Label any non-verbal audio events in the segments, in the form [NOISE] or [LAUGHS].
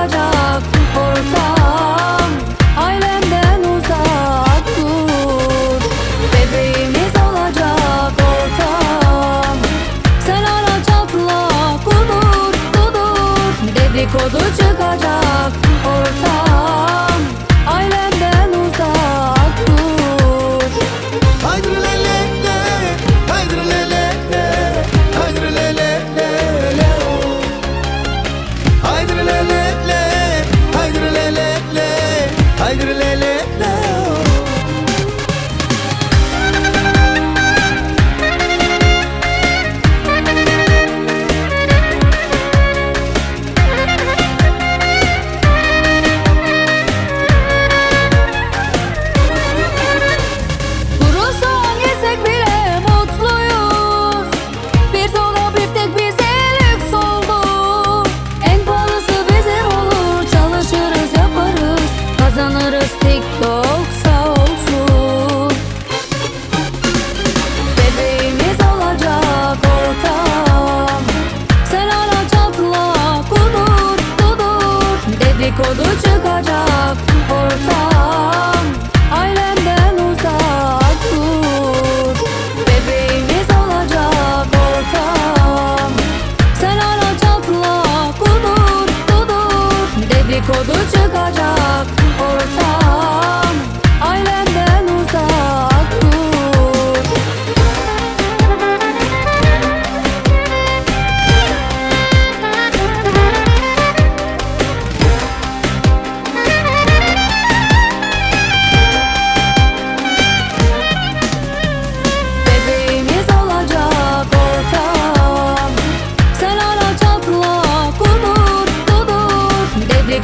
Çıkacak ortam Ailemden uzak dur. Bebeğimiz olacak ortam. Sen ara çatla kudur kudur Dedikodu çıkacak ortam let go. Dedikodu çıkacak ortam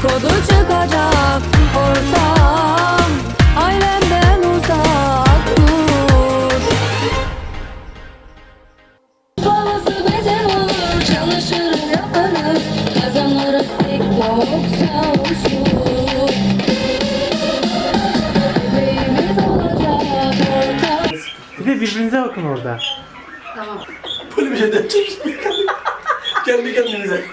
Dedikodu çıkacak ortam. Ailemden uzak dur. Babası bizim olur Çalışırız yaparız. Kazanırız TikTok sağ olsun Bebeğimiz olacak ortam. Bir de birbirinize bakın orada. Böyle bir şey de [LAUGHS] kendi kendinize.